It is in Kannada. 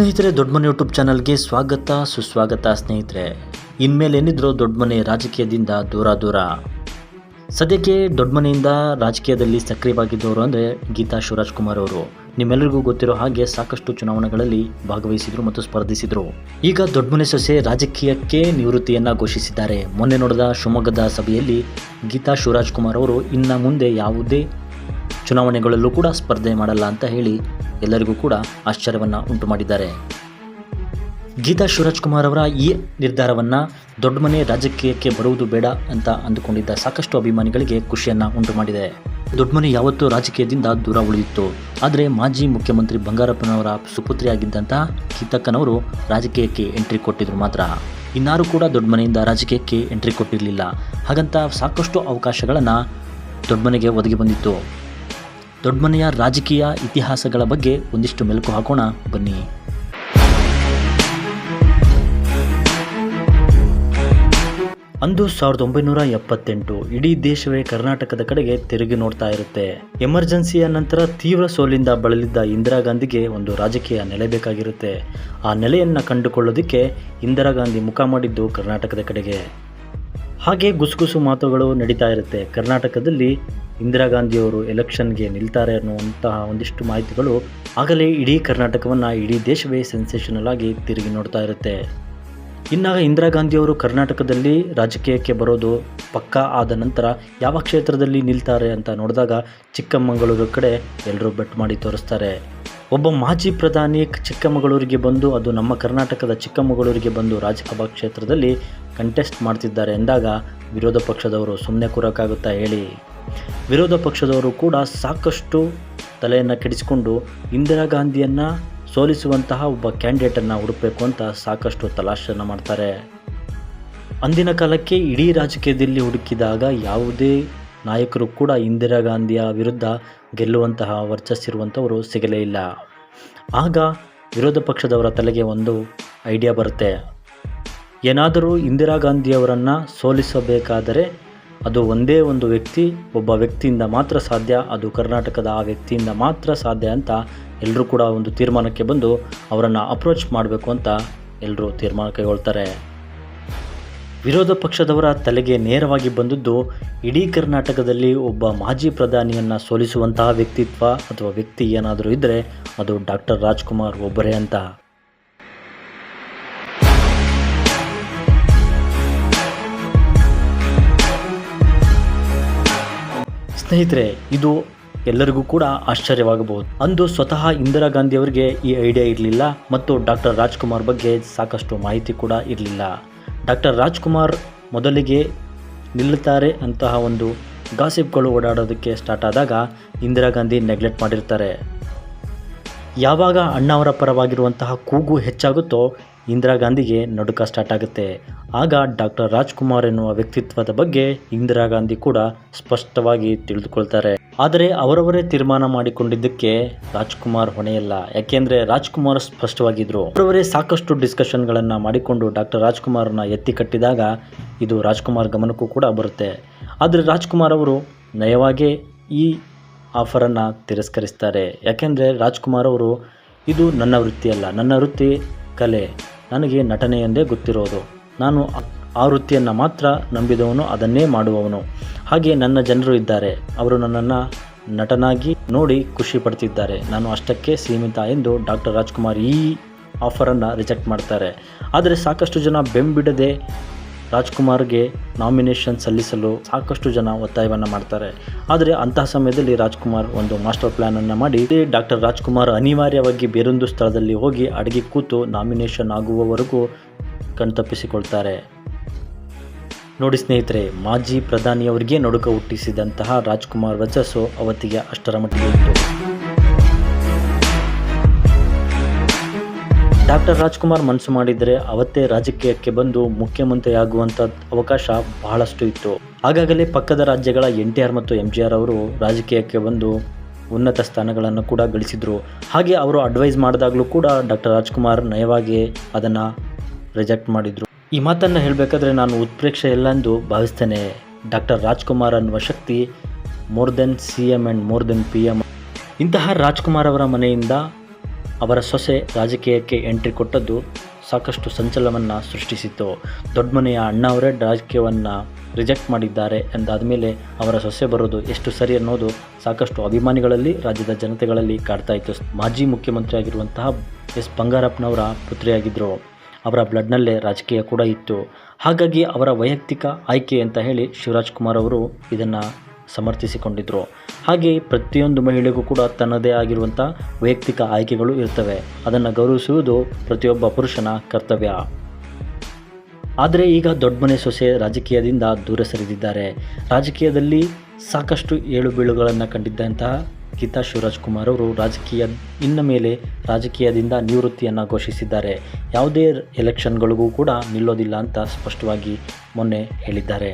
ಸ್ನೇಹಿತರೆ ದೊಡ್ಡ ಮನೆ ಯೂಟ್ಯೂಬ್ ಚಾನಲ್ಗೆ ಸ್ವಾಗತ, ಸುಸ್ವಾಗತ ಸ್ನೇಹಿತರೆ. ಇನ್ಮೇಲೆ ದೊಡ್ಡ ಮನೆ ರಾಜಕೀಯದಿಂದ ದೂರ ದೂರ. ಸದ್ಯಕ್ಕೆ ದೊಡ್ಡ ಮನೆಯಿಂದ ರಾಜಕೀಯದಲ್ಲಿ ಸಕ್ರಿಯವಾಗಿದ್ದವರು ಅಂದರೆ ಗೀತಾ ಶಿವರಾಜ್ ಕುಮಾರ್ ಅವರು. ನಿಮ್ಮೆಲ್ಲರಿಗೂ ಗೊತ್ತಿರೋ ಹಾಗೆ ಸಾಕಷ್ಟು ಚುನಾವಣೆಗಳಲ್ಲಿ ಭಾಗವಹಿಸಿದರು ಮತ್ತು ಸ್ಪರ್ಧಿಸಿದರು. ಈಗ ದೊಡ್ಡಮನೆ ಸೊಸೆ ರಾಜಕೀಯಕ್ಕೆ ನಿವೃತ್ತಿಯನ್ನು ಘೋಷಿಸಿದ್ದಾರೆ. ಮೊನ್ನೆ ನೋಡಿದ ಶಿವಮೊಗ್ಗದ ಸಭೆಯಲ್ಲಿ ಗೀತಾ ಶಿವರಾಜ್ ಕುಮಾರ್ ಅವರು ಇನ್ನು ಮುಂದೆ ಯಾವುದೇ ಚುನಾವಣೆಗಳಲ್ಲೂ ಕೂಡ ಸ್ಪರ್ಧೆ ಮಾಡಲ್ಲ ಅಂತ ಹೇಳಿ ಎಲ್ಲರಿಗೂ ಕೂಡ ಆಶ್ಚರ್ಯವನ್ನು ಉಂಟು ಮಾಡಿದ್ದಾರೆ ಗೀತಾ ಶಿವರಾಜ್ ಕುಮಾರ್ ಅವರ ಈ ನಿರ್ಧಾರವನ್ನು ದೊಡ್ಡ ಮನೆ ರಾಜಕೀಯಕ್ಕೆ ಬರುವುದು ಬೇಡ ಅಂತ ಅಂದುಕೊಂಡಿದ್ದ ಸಾಕಷ್ಟು ಅಭಿಮಾನಿಗಳಿಗೆ ಖುಷಿಯನ್ನು ಉಂಟು ಮಾಡಿದೆ ದೊಡ್ಡ ಮನೆ ಯಾವತ್ತೂ ರಾಜಕೀಯದಿಂದ ದೂರ ಉಳಿದಿತ್ತು. ಆದರೆ ಮಾಜಿ ಮುಖ್ಯಮಂತ್ರಿ ಬಂಗಾರಪ್ಪನವರ ಸುಪುತ್ರಿಯಾಗಿದ್ದಂತಹ ಗೀತಕ್ಕನವರು ರಾಜಕೀಯಕ್ಕೆ ಎಂಟ್ರಿ ಕೊಟ್ಟಿದ್ರು ಮಾತ್ರ. ಇನ್ನಾರು ಕೂಡ ದೊಡ್ಡ ಮನೆಯಿಂದ ರಾಜಕೀಯಕ್ಕೆ ಎಂಟ್ರಿ ಕೊಟ್ಟಿರಲಿಲ್ಲ. ಹಾಗಂತ ಸಾಕಷ್ಟು ಅವಕಾಶಗಳನ್ನು ದೊಡ್ಡ ಮನೆಗೆ ಒದಗಿ ಬಂದಿತ್ತು. ದೊಡ್ಡಮನೆಯ ರಾಜಕೀಯ ಇತಿಹಾಸಗಳ ಬಗ್ಗೆ ಒಂದಿಷ್ಟು ಮೆಲುಕು ಹಾಕೋಣ, ಬನ್ನಿ. ಅಂದು ಸಾವಿರದ ಒಂಬೈನೂರ ಎಪ್ಪತ್ತೆಂಟು, ಇಡೀ ದೇಶವೇ ಕರ್ನಾಟಕದ ಕಡೆಗೆ ತಿರುಗಿ ನೋಡ್ತಾ ಇರುತ್ತೆ. ಎಮರ್ಜೆನ್ಸಿಯ ನಂತರ ತೀವ್ರ ಸೋಲಿಂದ ಬಳಲಿದ್ದ ಇಂದಿರಾ ಗಾಂಧಿಗೆ ಒಂದು ರಾಜಕೀಯ ನೆಲೆ ಬೇಕಾಗಿರುತ್ತೆ. ಆ ನೆಲೆಯನ್ನು ಕಂಡುಕೊಳ್ಳೋದಕ್ಕೆ ಇಂದಿರಾ ಗಾಂಧಿ ಮುಖ ಮಾಡಿದ್ದು ಕರ್ನಾಟಕದ ಕಡೆಗೆ. ಹಾಗೆ ಗುಸುಗುಸು ಮಾತುಗಳು ನಡೀತಾ ಇರುತ್ತೆ. ಕರ್ನಾಟಕದಲ್ಲಿ ಇಂದಿರಾ ಗಾಂಧಿಯವರು ಎಲೆಕ್ಷನ್ಗೆ ನಿಲ್ತಾರೆ ಅನ್ನುವಂತಹ ಒಂದಿಷ್ಟು ಮಾಹಿತಿಗಳು ಆಗಲೇ ಇಡೀ ಕರ್ನಾಟಕವನ್ನು, ಇಡೀ ದೇಶವೇ ಸೆನ್ಸೇಷನಲ್ ಆಗಿ ತಿರುಗಿ ನೋಡ್ತಾ ಇರುತ್ತೆ. ಇನ್ನಾಗ ಇಂದಿರಾ ಗಾಂಧಿಯವರು ಕರ್ನಾಟಕದಲ್ಲಿ ರಾಜಕೀಯಕ್ಕೆ ಬರೋದು ಪಕ್ಕಾ ಆದ ನಂತರ ಯಾವ ಕ್ಷೇತ್ರದಲ್ಲಿ ನಿಲ್ತಾರೆ ಅಂತ ನೋಡಿದಾಗ ಚಿಕ್ಕಮಗಳೂರು ಕಡೆ ಎಲ್ಲರೂ ಬೆಟ್ ಮಾಡಿ ತೋರಿಸ್ತಾರೆ. ಒಬ್ಬ ಮಾಜಿ ಪ್ರಧಾನಿ ಚಿಕ್ಕಮಗಳೂರಿಗೆ ಬಂದು, ಅದು ನಮ್ಮ ಕರ್ನಾಟಕದ ಚಿಕ್ಕಮಗಳೂರಿಗೆ ಬಂದು ರಾಜ್ಯಸಭಾ ಕ್ಷೇತ್ರದಲ್ಲಿ ಕಂಟೆಸ್ಟ್ ಮಾಡ್ತಿದ್ದಾರೆ ಎಂದಾಗ ವಿರೋಧ ಪಕ್ಷದವರು ಸುಮ್ಮನೆ ಕೂರಕ್ಕಾಗುತ್ತಾ ಹೇಳಿ. ವಿರೋಧ ಪಕ್ಷದವರು ಕೂಡ ಸಾಕಷ್ಟು ತಲೆಯನ್ನು ಕೆಡಿಸಿಕೊಂಡು ಇಂದಿರಾ ಗಾಂಧಿಯನ್ನು ಸೋಲಿಸುವಂತಹ ಒಬ್ಬ ಕ್ಯಾಂಡಿಡೇಟನ್ನು ಹುಡುಕಬೇಕು ಅಂತ ಸಾಕಷ್ಟು ತಲಾಶನ್ನು ಮಾಡ್ತಾರೆ. ಅಂದಿನ ಕಾಲಕ್ಕೆ ಇಡೀ ರಾಜಕೀಯದಲ್ಲಿ ಹುಡುಕಿದಾಗ ಯಾವುದೇ ನಾಯಕರು ಕೂಡ ಇಂದಿರಾ ಗಾಂಧಿಯ ವಿರುದ್ಧ ಗೆಲ್ಲುವಂತಹ ವರ್ಚಸ್ಸಿರುವಂಥವರು ಸಿಗಲೇ ಇಲ್ಲ. ಆಗ ವಿರೋಧ ಪಕ್ಷದವರ ತಲೆಗೆ ಒಂದು ಐಡಿಯಾ ಬರುತ್ತೆ. ಏನಾದರೂ ಇಂದಿರಾ ಗಾಂಧಿಯವರನ್ನು ಸೋಲಿಸಬೇಕಾದರೆ ಅದು ಒಂದೇ ಒಂದು ವ್ಯಕ್ತಿ, ಒಬ್ಬ ವ್ಯಕ್ತಿಯಿಂದ ಮಾತ್ರ ಸಾಧ್ಯ, ಅದು ಕರ್ನಾಟಕದ ಆ ವ್ಯಕ್ತಿಯಿಂದ ಮಾತ್ರ ಸಾಧ್ಯ ಅಂತ ಎಲ್ಲರೂ ಕೂಡ ಒಂದು ತೀರ್ಮಾನಕ್ಕೆ ಬಂದು ಅವರನ್ನು ಅಪ್ರೋಚ್ ಮಾಡಬೇಕು ಅಂತ ಎಲ್ಲರೂ ತೀರ್ಮಾನ ಕೈಗೊಳ್ತಾರೆ. ವಿರೋಧ ಪಕ್ಷದವರ ತಲೆಗೆ ನೇರವಾಗಿ ಬಂದದ್ದು ಇಡೀ ಕರ್ನಾಟಕದಲ್ಲಿ ಒಬ್ಬ ಮಾಜಿ ಪ್ರಧಾನಿಯನ್ನು ಸೋಲಿಸುವಂತಹ ವ್ಯಕ್ತಿತ್ವ ಅಥವಾ ವ್ಯಕ್ತಿ ಏನಾದರೂ ಇದ್ದರೆ ಅದು ಡಾಕ್ಟರ್ ರಾಜ್ಕುಮಾರ್ ಒಬ್ಬರೇ ಅಂತ. ಸ್ನೇಹಿತರೆ, ಇದು ಎಲ್ಲರಿಗೂ ಕೂಡ ಆಶ್ಚರ್ಯವಾಗಬಹುದು. ಅಂದು ಸ್ವತಃ ಇಂದಿರಾ ಗಾಂಧಿ ಅವರಿಗೆ ಈ ಐಡಿಯಾ ಇರಲಿಲ್ಲ ಮತ್ತು ಡಾಕ್ಟರ್ ರಾಜ್ಕುಮಾರ್ ಬಗ್ಗೆ ಸಾಕಷ್ಟು ಮಾಹಿತಿ ಕೂಡ ಇರಲಿಲ್ಲ. ಡಾಕ್ಟರ್ ರಾಜ್ಕುಮಾರ್ ಮೊದಲಿಗೆ ನಿಲ್ಲುತ್ತಾರೆ ಅಂತಹ ಒಂದು ಗಾಸಿಪ್ಗಳು ಓಡಾಡೋದಕ್ಕೆ ಸ್ಟಾರ್ಟ್ ಆದಾಗ ಇಂದಿರಾ ಗಾಂಧಿ ನೆಗ್ಲೆಕ್ಟ್ ಮಾಡಿರ್ತಾರೆ. ಯಾವಾಗ ಅಣ್ಣಾವರ ಪರವಾಗಿರುವಂತಹ ಕೂಗು ಹೆಚ್ಚಾಗುತ್ತೋ ಇಂದಿರಾ ಗಾಂಧಿಗೆ ನಡುಕ ಸ್ಟಾರ್ಟ್ ಆಗುತ್ತೆ. ಆಗ ಡಾಕ್ಟರ್ ರಾಜ್ಕುಮಾರ್ ಎನ್ನುವ ವ್ಯಕ್ತಿತ್ವದ ಬಗ್ಗೆ ಇಂದಿರಾ ಗಾಂಧಿ ಕೂಡ ಸ್ಪಷ್ಟವಾಗಿ ತಿಳಿದುಕೊಳ್ತಾರೆ. ಆದರೆ ಅವರವರೇ ತೀರ್ಮಾನ ಮಾಡಿಕೊಂಡಿದ್ದಕ್ಕೆ ರಾಜ್ಕುಮಾರ್ ಹೊಣೆಯಲ್ಲ. ಯಾಕೆಂದ್ರೆ ರಾಜ್ಕುಮಾರ್ ಸ್ಪಷ್ಟವಾಗಿದ್ರು. ಅವರವರೇ ಸಾಕಷ್ಟು ಡಿಸ್ಕಷನ್ಗಳನ್ನು ಮಾಡಿಕೊಂಡು ಡಾಕ್ಟರ್ ರಾಜ್ಕುಮಾರ್ನ ಎತ್ತಿ ಕಟ್ಟಿದಾಗ ಇದು ರಾಜ್ಕುಮಾರ್ ಗಮನಕ್ಕೂ ಕೂಡ ಬರುತ್ತೆ. ಆದರೆ ರಾಜ್ಕುಮಾರ್ ಅವರು ನಯವಾಗೇ ಈ ಆಫರನ್ನು ತಿರಸ್ಕರಿಸ್ತಾರೆ. ಯಾಕೆಂದರೆ ರಾಜ್ಕುಮಾರ್ ಅವರು ಇದು ನನ್ನ ವೃತ್ತಿಯಲ್ಲ. ನನ್ನ ವೃತ್ತಿ ಕಲೆ ನನಗೆ ನಟನೆ ಎಂದೇ ಗೊತ್ತಿರೋದು. ನಾನು ಆ ವೃತ್ತಿಯನ್ನು ಮಾತ್ರ ನಂಬಿದವನು, ಅದನ್ನೇ ಮಾಡುವವನು. ಹಾಗೆ ನನ್ನ ಜನರು ಇದ್ದಾರೆ. ಅವರು ನನ್ನನ್ನು ನಟನಾಗಿ ನೋಡಿ ಖುಷಿ ಪಡ್ತಿದ್ದಾರೆ. ನಾನು ಅಷ್ಟಕ್ಕೆ ಸೀಮಿತ ಎಂದು ಡಾಕ್ಟರ್ ರಾಜ್ಕುಮಾರ್ ಈ ಆಫರನ್ನು ರಿಜೆಕ್ಟ್ ಮಾಡ್ತಾರೆ. ಆದರೆ ಸಾಕಷ್ಟು ಜನ ಬೆಂಬಿಡದೆ ರಾಜ್ಕುಮಾರ್ಗೆ ನಾಮಿನೇಷನ್ ಸಲ್ಲಿಸಲು ಸಾಕಷ್ಟು ಜನ ಒತ್ತಾಯವನ್ನು ಮಾಡ್ತಾರೆ. ಆದರೆ ಅಂತಹ ಸಮಯದಲ್ಲಿ ರಾಜ್ಕುಮಾರ್ ಒಂದು ಮಾಸ್ಟರ್ ಪ್ಲ್ಯಾನನ್ನು ಮಾಡಿ ಡಾಕ್ಟರ್ ರಾಜ್ಕುಮಾರ್ ಅನಿವಾರ್ಯವಾಗಿ ಬೇರೊಂದು ಸ್ಥಳದಲ್ಲಿ ಹೋಗಿ ಅಡಿಗೆ ಕೂತು ನಾಮಿನೇಷನ್ ಆಗುವವರೆಗೂ ಕಣ್ತಪ್ಪಿಸಿಕೊಳ್ತಾರೆ ನೋಡಿ ಸ್ನೇಹಿತರೆ, ಮಾಜಿ ಪ್ರಧಾನಿಯವರಿಗೆ ನಡುಕ ಹುಟ್ಟಿಸಿದಂತಹ ರಾಜ್ಕುಮಾರ್ ವರ್ಚಸ್ಸು ಅವತ್ತಿಗೆ ಅಷ್ಟರ ಮಟ್ಟಿಗೆ ಇತ್ತು. ಡಾಕ್ಟರ್ ರಾಜ್ಕುಮಾರ್ ಮನಸ್ಸು ಮಾಡಿದರೆ ಅವತ್ತೇ ರಾಜಕೀಯಕ್ಕೆ ಬಂದು ಮುಖ್ಯಮಂತ್ರಿ ಆಗುವಂಥ ಅವಕಾಶ ಬಹಳಷ್ಟು ಇತ್ತು. ಆಗಾಗಲೇ ಪಕ್ಕದ ರಾಜ್ಯಗಳ ಎನ್ ಟಿ ಆರ್ ಮತ್ತು ಎಂ ಜಿ ಆರ್ ಅವರು ರಾಜಕೀಯಕ್ಕೆ ಬಂದು ಉನ್ನತ ಸ್ಥಾನಗಳನ್ನು ಕೂಡ ಗಳಿಸಿದರು. ಹಾಗೆ ಅವರು ಅಡ್ವೈಸ್ ಮಾಡಿದಾಗಲೂ ಕೂಡ ಡಾಕ್ಟರ್ ರಾಜ್ಕುಮಾರ್ ನಯವಾಗಿ ಅದನ್ನು ರಿಜೆಕ್ಟ್ ಮಾಡಿದರು. ಈ ಮಾತನ್ನು ಹೇಳಬೇಕಾದ್ರೆ ನಾನು ಉತ್ಪ್ರೇಕ್ಷೆ ಇಲ್ಲ ಎಂದು ಭಾವಿಸ್ತೇನೆ. ಡಾಕ್ಟರ್ ರಾಜ್ಕುಮಾರ್ ಅನ್ನುವ ಶಕ್ತಿ more than C M and more than P M ಇಂತಹ ರಾಜ್ಕುಮಾರ್ ಅವರ ಮನೆಯಿಂದ ಅವರ ಸೊಸೆ ರಾಜಕೀಯಕ್ಕೆ ಎಂಟ್ರಿ ಕೊಟ್ಟದ್ದು ಸಾಕಷ್ಟು ಸಂಚಲನವನ್ನು ಸೃಷ್ಟಿಸಿತ್ತು. ದೊಡ್ಡಮನೆಯ ಅಣ್ಣವರೇ ಅಣ್ಣ ರಾಜಕೀಯವನ್ನು ರಿಜೆಕ್ಟ್ ಮಾಡಿದ್ದಾರೆ ಎಂದಾದ ಮೇಲೆ ಅವರ ಸೊಸೆ ಬರೋದು ಎಷ್ಟು ಸರಿ ಅನ್ನೋದು ಸಾಕಷ್ಟು ಅಭಿಮಾನಿಗಳಲ್ಲಿ, ರಾಜ್ಯದ ಜನತೆಗಳಲ್ಲಿ ಕಾಡ್ತಾ ಇತ್ತು. ಮಾಜಿ ಮುಖ್ಯಮಂತ್ರಿ ಆಗಿರುವಂತಹ ಎಸ್ ಬಂಗಾರಪ್ಪನವರ ಪುತ್ರಿಯಾಗಿದ್ದರು ಅವರ ಬ್ಲಡ್ನಲ್ಲೇ ರಾಜಕೀಯ ಕೂಡ ಇತ್ತು. ಹಾಗಾಗಿ ಅವರ ವೈಯಕ್ತಿಕ ಆಯ್ಕೆ ಅಂತ ಹೇಳಿ ಶಿವರಾಜ್ ಕುಮಾರ್ ಅವರು ಇದನ್ನು ಸಮರ್ಥಿಸಿಕೊಂಡಿದ್ದರು ಹಾಗೆ ಪ್ರತಿಯೊಂದು ಮಹಿಳೆಗೂ ಕೂಡ ತನ್ನದೇ ಆಗಿರುವಂಥ ವೈಯಕ್ತಿಕ ಆಯ್ಕೆಗಳು ಇರ್ತವೆ. ಅದನ್ನು ಗೌರವಿಸುವುದು ಪ್ರತಿಯೊಬ್ಬ ಪುರುಷನ ಕರ್ತವ್ಯ. ಆದರೆ ಈಗ ದೊಡ್ಡ ಮನೆ ಸೊಸೆ ರಾಜಕೀಯದಿಂದ ದೂರ ಸರಿದಿದ್ದಾರೆ. ರಾಜಕೀಯದಲ್ಲಿ ಸಾಕಷ್ಟು ಏಳು ಬೀಳುಗಳನ್ನು ಕಂಡಿದ್ದಂತಹ ಗೀತಾ ಶಿವರಾಜ್ ಕುಮಾರ್ ಅವರು ರಾಜಕೀಯ ಇನ್ನ ಮೇಲೆ ರಾಜಕೀಯದಿಂದ ನಿವೃತ್ತಿಯನ್ನು ಘೋಷಿಸಿದ್ದಾರೆ. ಯಾವುದೇ ಎಲೆಕ್ಷನ್ಗಳಿಗೂ ಕೂಡ ನಿಲ್ಲೋದಿಲ್ಲ ಅಂತ ಸ್ಪಷ್ಟವಾಗಿ ಮೊನ್ನೆ ಹೇಳಿದ್ದಾರೆ.